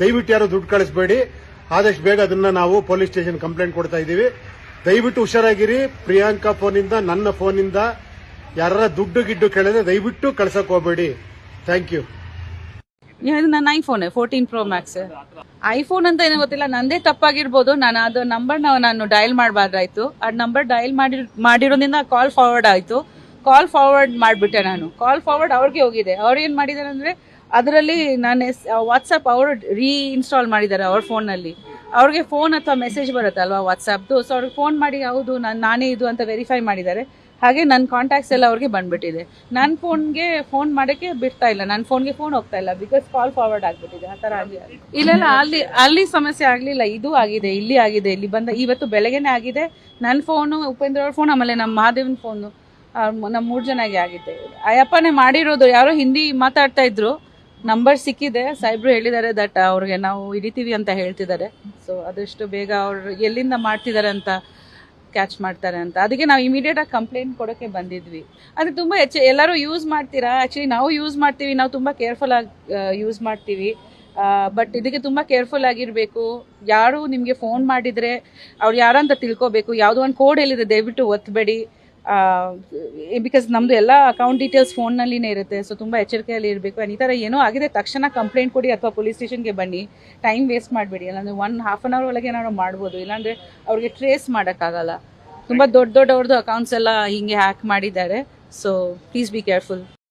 ದಯವಿಟ್ಟು ಯಾರು ದುಡ್ಡು ಕಳಿಸಬೇಡಿ. ಆದಷ್ಟು ಬೇಗ ಅದನ್ನ ನಾವು ಪೊಲೀಸ್ ಸ್ಟೇಷನ್ ಕಂಪ್ಲೇಂಟ್ ಕೊಡ್ತಾ ಇದ್ದೀವಿ. ದಯವಿಟ್ಟು ಹುಷಾರಾಗಿರಿ. ಪ್ರಿಯಾಂಕಾ ಫೋನಿಂದ, ನನ್ನ ಫೋನಿಂದ ಯಾರ ದುಡ್ಡು ಗಿಡ್ಡು ಕೇಳಿದ್ರೆ ದಯವಿಟ್ಟು ಕಳ್ಸಕ್ ಹೋಗ್ಬೇಡಿ. ಥ್ಯಾಂಕ್ ಯು ಇದು ನನ್ನ iPhone fourteen pro max iPhone ಅಂತ ಏನೋ ಗೊತ್ತಿಲ್ಲ, ನಂದೇ ತಪ್ಪಾಗಿರ್ಬೋದು. ನಾನು ಅದು ನಂಬರ್ ನಾನು ಡಯಲ್ ಮಾಡಬಾರ್ದಾಯ್ತು. ಆ ನಂಬರ್ ಡಯಲ್ ಮಾಡಿ ಮಾಡಿರೋದ್ರಿಂದ ಕಾಲ್ ಫಾರ್ವರ್ಡ್ ಆಯ್ತು. ಕಾಲ್ ಫಾರ್ವರ್ಡ್ ಮಾಡಿಬಿಟ್ಟೆ ನಾನು. ಕಾಲ್ ಫಾರ್ವರ್ಡ್ ಅವ್ರಿಗೆ ಹೋಗಿದೆ. ಅವ್ರು ಏನು ಮಾಡಿದಾರೆ ಅಂದರೆ ಅದರಲ್ಲಿ ನಾನು ವಾಟ್ಸಪ್ ಅವರು ರೀಇನ್ಸ್ಟಾಲ್ ಮಾಡಿದ್ದಾರೆ ಅವ್ರ ಫೋನಲ್ಲಿ ಅವ್ರಿಗೆ ಫೋನ್ ಅಥವಾ ಮೆಸೇಜ್ ಬರುತ್ತೆ ಅಲ್ವಾ ವಾಟ್ಸಪ್ದು ಸೊ ಅವ್ರಿಗೆ ಫೋನ್ ಮಾಡಿ, ಹೌದು, ನಾನು, ನಾನೇ ಇದು ಅಂತ ವೆರಿಫೈ ಮಾಡಿದ್ದಾರೆ. ಹಾಗೆ ನನ್ನ ಕಾಂಟ್ಯಾಕ್ಟ್ಸ್ ಎಲ್ಲ ಅವ್ರಿಗೆ ಬಂದುಬಿಟ್ಟಿದೆ. ನನ್ನ ಫೋನ್ಗೆ ಫೋನ್ ಮಾಡೋಕ್ಕೆ ಬಿಡ್ತಾ ಇಲ್ಲ. ನನ್ನ ಫೋನ್ಗೆ ಫೋನ್ ಹೋಗ್ತಾ ಇಲ್ಲ. ಬಿಕಾಸ್ ಕಾಲ್ ಫಾರ್ವರ್ಡ್ ಆಗಿಬಿಟ್ಟಿದೆ. ಆ ಥರ ಆಗಿ ಇಲ್ಲ ಅಲ್ಲಿ ಅಲ್ಲಿ ಸಮಸ್ಯೆ ಆಗಲಿಲ್ಲ. ಇದು ಆಗಿದೆ, ಇಲ್ಲಿ ಆಗಿದೆ, ಇಲ್ಲಿ ಬಂದ, ಇವತ್ತು ಬೆಳಗ್ಗೆನೇ ಆಗಿದೆ. ನನ್ನ ಫೋನು ಉಪೇಂದ್ರ ಅವ್ರ ಫೋನ್ ಆಮೇಲೆ ನಮ್ಮ ಮಹಾದೇವನ ಫೋನು ನಮ್ಮ ಮೂರು ಜನಗೆ ಆಗಿದೆ. ಅಯ್ಯಪ್ಪನೇ ಮಾಡಿರೋದು. ಯಾರೋ ಹಿಂದಿ ಮಾತಾಡ್ತಾ ಇದ್ರು. ನಂಬರ್ ಸಿಕ್ಕಿದೆ. ಸಾಹೇಬ್ರು ಹೇಳಿದ್ದಾರೆ ದಟ್ ಅವ್ರಿಗೆ ನಾವು ಹಿಡಿತೀವಿ ಅಂತ ಹೇಳ್ತಿದ್ದಾರೆ. ಸೊ ಅದಷ್ಟು ಬೇಗ ಅವ್ರು ಎಲ್ಲಿಂದ ಮಾಡ್ತಿದ್ದಾರೆ ಅಂತ ಕ್ಯಾಚ್ ಮಾಡ್ತಾರೆ ಅಂತ. ಅದಕ್ಕೆ ನಾವು ಇಮಿಡಿಯೇಟ್ ಆಗಿ ಕಂಪ್ಲೇಂಟ್ ಕೊಡೋಕ್ಕೆ ಬಂದಿದ್ವಿ. ಅದು ತುಂಬ ಹೆಚ್ಚು ಎಲ್ಲರೂ ಯೂಸ್ ಮಾಡ್ತೀರಾ? ಆ್ಯಕ್ಚುಲಿ ನಾವು ಯೂಸ್ ಮಾಡ್ತೀವಿ. ನಾವು ತುಂಬ ಕೇರ್ಫುಲ್ ಆಗಿ ಯೂಸ್ ಮಾಡ್ತೀವಿ. ಬಟ್ ಇದಕ್ಕೆ ತುಂಬ ಕೇರ್ಫುಲ್ ಆಗಿರಬೇಕು. ಯಾರು ನಿಮಗೆ ಫೋನ್ ಮಾಡಿದರೆ ಅವ್ರು ಯಾರಂತ ತಿಳ್ಕೊಬೇಕು. ಯಾವುದೋ ಒಂದು ಕೋಡ್ ಹೇಳಿದೆ ದಯವಿಟ್ಟು ಒತ್ತಬೇಡಿ ಬಿಕಾಸ್ ನಮ್ಮದು ಎಲ್ಲ ಅಕೌಂಟ್ ಡೀಟೇಲ್ಸ್ ಫೋನ್ನಲ್ಲಿನೇ ಇರುತ್ತೆ ಸೊ ತುಂಬ ಎಚ್ಚರಿಕೆಯಲ್ಲಿ ಇರಬೇಕು. ಈ ಥರ ಏನೋ ಆಗಿದೆ, ತಕ್ಷಣ ಕಂಪ್ಲೇಂಟ್ ಕೊಡಿ ಅಥವಾ ಪೊಲೀಸ್ ಸ್ಟೇಷನ್ಗೆ ಬನ್ನಿ. ಟೈಮ್ ವೇಸ್ಟ್ ಮಾಡಬೇಡಿ. ಇಲ್ಲಾಂದರೆ ಒನ್ ಹಾಫ್ ಆನ್ ಅವರ್ ಒಳಗೆ ಏನಾದ್ರು ಮಾಡ್ಬೋದು. ಇಲ್ಲಾಂದರೆ ಅವ್ರಿಗೆ ಟ್ರೇಸ್ ಮಾಡೋಕ್ಕಾಗಲ್ಲ. ತುಂಬ ದೊಡ್ಡ ದೊಡ್ಡವ್ರದ್ದು ಅಕೌಂಟ್ಸ್ ಎಲ್ಲ ಹೀಗೆ ಹ್ಯಾಕ್ ಮಾಡಿದ್ದಾರೆ. So please be careful